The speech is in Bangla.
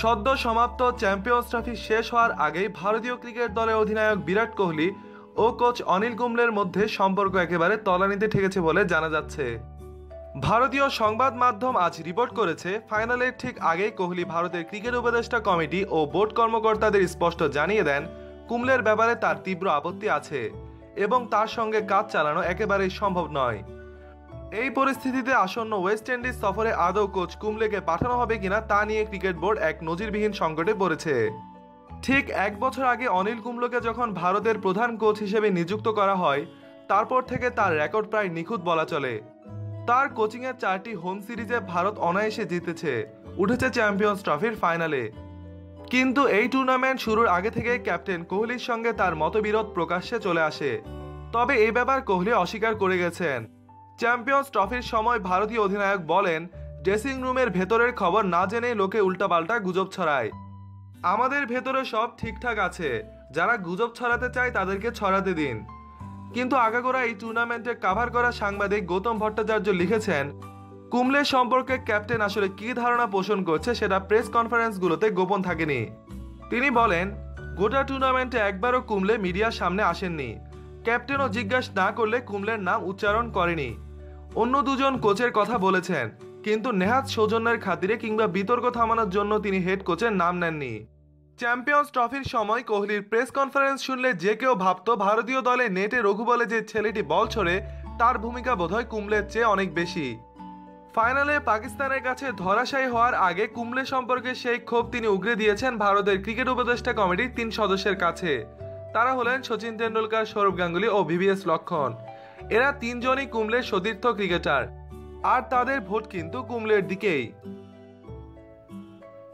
সদ্য সমাপ্ত চ্যাম্পিয়ন্স ট্রফি শেষ হওয়ার আগেই ভারতীয় ক্রিকেট দলের অধিনায়ক বিরাট কোহলি ও কোচ অনিল কুম্বলের মধ্যে সম্পর্ক একেবারে তলানিতে ঠেকেছে বলে জানা যাচ্ছে। ভারতীয় সংবাদ মাধ্যম আজ রিপোর্ট করেছে ফাইনালের ঠিক আগেই কোহলি ভারতের ক্রিকেট উপদেষ্টা কমিটি ও বোর্ড কর্মকর্তাদের স্পষ্ট জানিয়ে দেন, কুম্বলের ব্যাপারে তার তীব্র আপত্তি আছে এবং তার সঙ্গে কাজ চালানো একেবারেই সম্ভব নয়। এই পরিস্থিতিতে আসন্ন ওয়েস্ট ইন্ডিজ সফরে আদৌ কোচ কুমলেকে পাঠানো হবে কিনা তা নিয়ে ক্রিকেট বোর্ড এক নজিরবিহীন সংকটে পড়েছে। ঠিক এক বছর আগে অনিল কুমলোকে যখন ভারতের প্রধান কোচ হিসেবে নিযুক্ত করা হয়, তারপর থেকে তার রেকর্ড প্রায় নিখুঁত বলা চলে। তার কোচিংয়ের চারটি হোম সিরিজে ভারত অনায়াসে জিতেছে, উঠেছে চ্যাম্পিয়ন্স ট্রফির ফাইনালে। কিন্তু এই টুর্নামেন্ট শুরুর আগে থেকে ক্যাপ্টেন কোহলির সঙ্গে তার মতবিরোধ প্রকাশ্যে চলে আসে। তবে এ ব্যাপার কোহলি অস্বীকার করে গেছেন। চ্যাম্পিয়ন্স ট্রফির সময় ভারতীয় অধিনায়ক বলেন, ড্রেসিং রুমের ভেতরের খবর না জেনেই লোকে উল্টাপাল্টা গুজব ছড়ায়। আমাদের ভেতরে সব ঠিকঠাক আছে। যারা গুজব ছড়াতে চায় তাদেরকে ছড়াতে দিন। কিন্তু আগাগোড়া এই টুর্নামেন্টে কাভার করা সাংবাদিক গৌতম ভট্টাচার্য লিখেছেন, কুমলের সম্পর্কে ক্যাপ্টেন আসলে কী ধারণা পোষণ করছে সেটা প্রেস কনফারেন্সগুলোতে গোপন থাকেনি। তিনি বলেন, গোটা টুর্নামেন্টে একবারও কুমলে মিডিয়ার সামনে আসেননি। ক্যাপ্টেনও জিজ্ঞাসা না করলে কুমলের নাম উচ্চারণ করেনি। অন্য দুজন কোচের কথা বলেছেন, কিন্তু নেহাত সৌজন্যের খাতিরে কিংবা বিতর্ক থামানোর জন্য তিনি হেড কোচের নাম নেননি। চ্যাম্পিয়ন্স ট্রফির সময় কোহলির প্রেস কনফারেন্স শুনলে যে কেউ ভাবত ভারতীয় দলে নেটে রঘু বলে যে ছেলেটি বল ছড়ে, তার ভূমিকা বোধহয় কুমলের চেয়ে অনেক বেশি। ফাইনালে পাকিস্তানের কাছে ধরাশায়ী হওয়ার আগে কুমলে সম্পর্কে সেই ক্ষোভ তিনি উগরে দিয়েছেন ভারতের ক্রিকেট উপদেষ্টা কমিটির তিন সদস্যের কাছে। তারা হলেন সচিন তেন্ডুলকর, সৌরভ গাঙ্গুলি ও ভিভিএস লক্ষণ। এরা তিনজনই কুমলের সতীর্থ ক্রিকেটার আর তাদের ভোট কিন্তু কুমলের দিকেই।